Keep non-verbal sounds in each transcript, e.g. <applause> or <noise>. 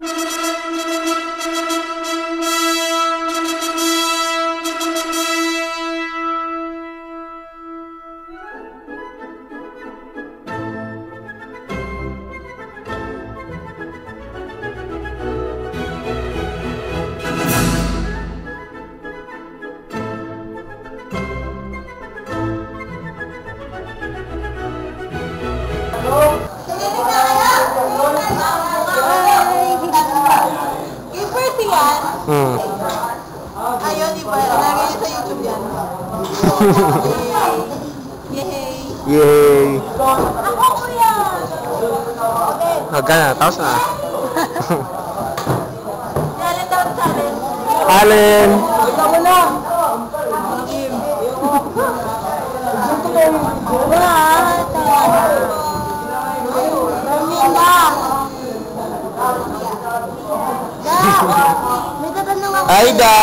Yung <laughs> Hmm. ayun, di ba? Lagi sa YouTube yan. <laughs> Yay! Yay! Ako ko yan! Okay, Hagka na, tapos na. atin. Allen! Ikaw mo na! May tatanong ako. Aida!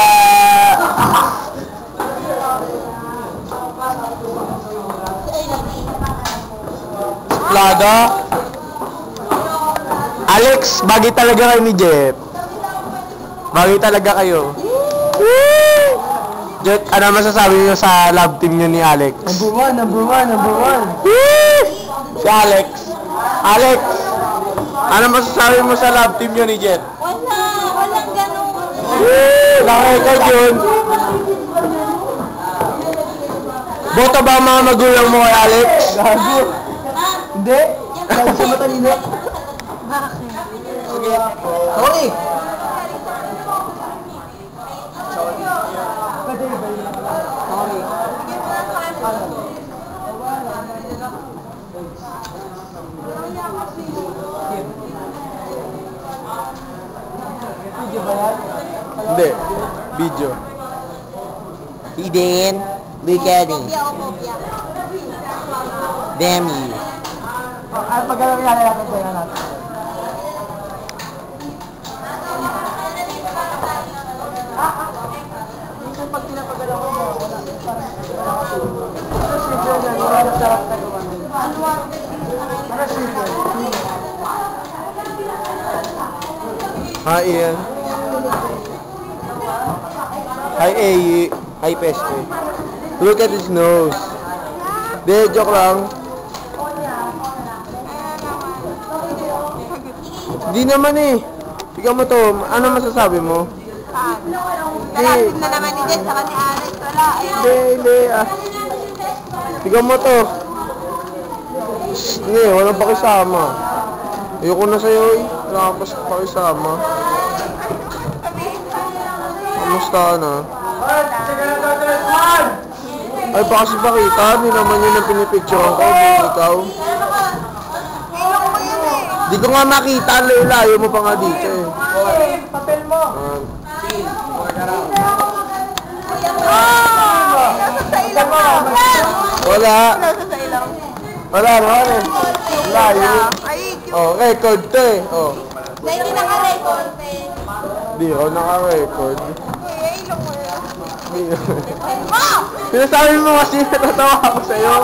Plado? Alex, bagay talaga kayo ni Jet. Bagay talaga kayo. Jet, ano masasabi niyo sa love team niyo ni Alex? Number one, number one, number one. Si Alex. Alex, ano masasabi mo sa love team niyo ni Jet? Wala, walang ganun. Nakakikod yun. Boto ba ang mga magulang mo kay Alex? Gago. Hindi. Lagi siya matalino. Sorry. Hindi. Video. Eden. Beginning. Kopya o kopya. Demi. Ano pag gano'n yan natin ko yan natin? Pag pinapagalaw ko mo, wala. Ano simple yan? Wala na sarap na gawan. Ano simple? Hi, Ian. Hi, Ayi. Hi, Peste. Look at his nose. Hindi, joke lang. Di naman eh. Tingnan mo to. Ano masasabi mo? Nalasin na naman ni Jen, saka ni Alex. Wala, ayun. Hindi, hindi. Ah. Mo to. Shh, Hindi, walang pakisama. Ayoko na sa'yo eh. Wala ka pa sa pakisama. Kamusta ka na? Ay, baka si pakita. Hindi naman yun ang pinipicturean ko. Hindi ikaw. Di ko nga makita. Ang layo mo pa nga dito eh. Papel mo. Ah, ka. wala. Wala eh. Layo. Oh, record to eh. Oh. Na hindi naka-record. eh. Di ako naka-record. Eh, ilong mo yun. Di- Ma! Sinasabi mo kasi natatawa ako sa'yo.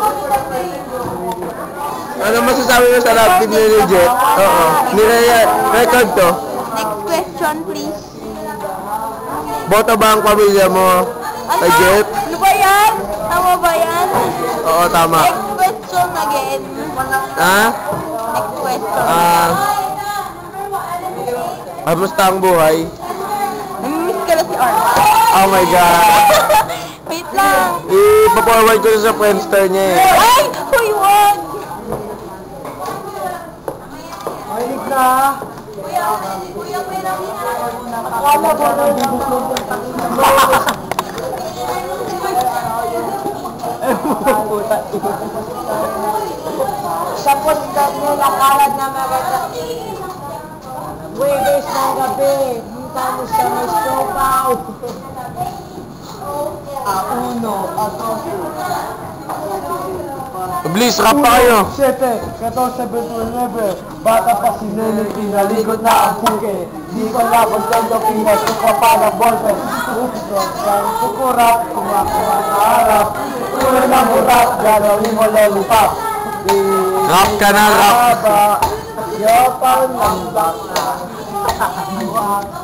Ano masasabi mo sa love team ni Jet? Oo. Nire-record to. Next question, please. Boto ba ang pamilya mo kay Jet? Ano ba yan? Tama ba yan? Oo, tama. Next question again. Ha? Next question. Ah. Kamusta ang buhay? Namimiss ka na si Arma. Oh my God. <laughs> Wait lang. I-forward ko sa Friendster niya eh. Ay! Uy, wag! Mahilig na. Akala mo na yung Sa punta niya, nakalad na maganda. Webes ng gabi, punta mo sa may sopaw. Ah, uno, ato. Please, rap pa kayo. 7, 14, 29, bata pa si Nene, pinaligot na ang puke. Di ko na kung saan daw pinasuka pa ng ballpen. Oops, ang kukurap, kumakuha sa harap. Kulo ng burak, gagawin mo lollipop. Rap ka na, rap. Haba, yapan ng baka.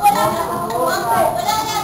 Wala <laughs> na.